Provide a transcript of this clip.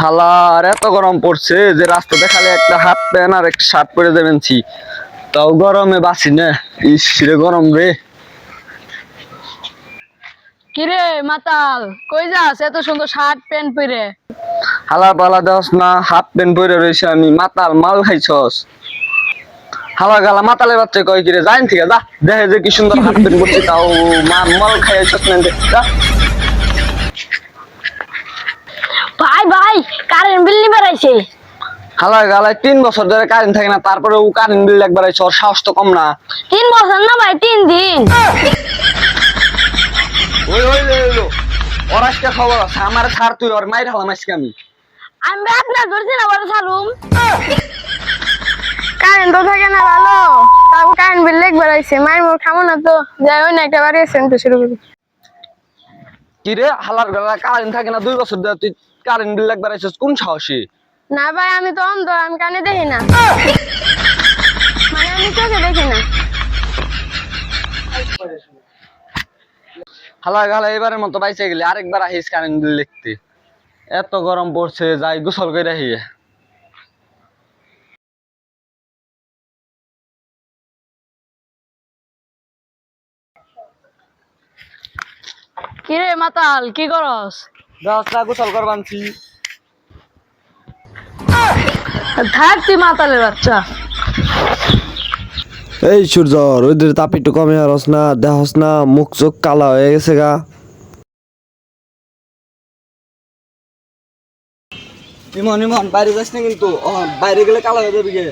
হালার এত গরম পড়ছে যে রাস্তা দেখালে একটা হাফ প্যান্ট আর একটা শার্ট পরে দেবেনছি তাও গরমে বাঁচি না। ইস রে গরম রে। কিরে মাতাল কই যাস? এত সুন্দর শার্ট প্যান্ট পরে হালা পালা দেওয়াস না হাফ প্যান্ট পরে রয়েছে আমি। মাতাল মাল খাইছস? হালা গালা মাতালের বাচ্চা কয় কিরে? যাইন থেকে যা। দেখে যে কি সুন্দর হাফ প্যান্ট পরছি তাও মাল খাইছস না যা ভাই ভাই কারেন্ট বিল নি বেড়াইছে হালা গালায় তিন বছর ধরে কারেন্ট থাকে না তারপরে ও কারেন্ট বিল একবার আইছে ওর সাহস তো কম না। তিন বছর না ভাই তিন দিন। ওই ওই ওই ওই, ওই। ওর আজকে খবর আছে আমার ছাড় তুই ওর মাইর হালাম আজকে আমি। আমি আপনার ধরছি না বড় কারেন্ট তো থাকে না ভালো। তারপর কারেন্ট বিল লেগ বেড়াইছে মায়ের মোর খামো না তো। যাই হোক না একটা বাড়ি তো শুরু করি। কি রে? হালার গালা কারেন্ট থাকে না দুই বছর ধরে তুই কারেন্ট বিল একবার এসেছিস কোন সাহসী? না ভাই আমি তো অন্ধ আমি কানে দেখি না। মানে আমি চোখে দেখি না। হালা গালা এবারের মতো বাইসে গেলে আরেকবার আহিস কারেন্ট বিল লিখতে। এত গরম পড়ছে যাই গোসল করে আহি কিরে মাতাল কি করস? রাস্তা গোসল করবানছি থাক তুই মাতালের বাচ্চা। এই সূর্য রোদের তাপ একটু কমে আরস না দেহস না মুখ চোখ কালা হয়ে গেছে গা। ইমন ইমন বাইরে যাস না কিন্তু। বাইরে গেলে কালো হয়ে যাবি গে।